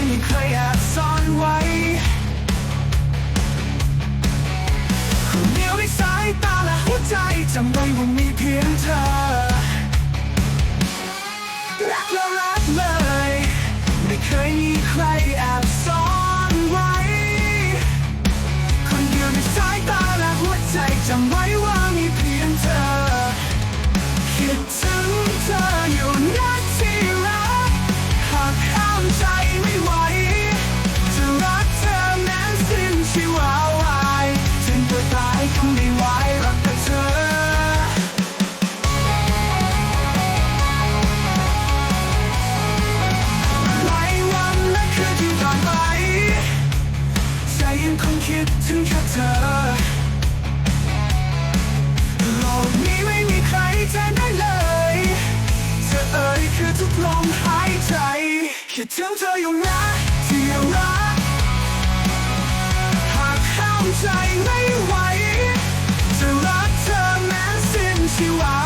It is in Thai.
ยไม่ใครแอบซ่อนไว้คนเดียวในสายตาและหัวใจจำไว้ว่ามีเพียงเธอ ทุกลมหายใจคิดถึงเธออยู่นะที่รักหากข้ามใจไม่ไหวจะรักเธอแม้สิ้นชีวา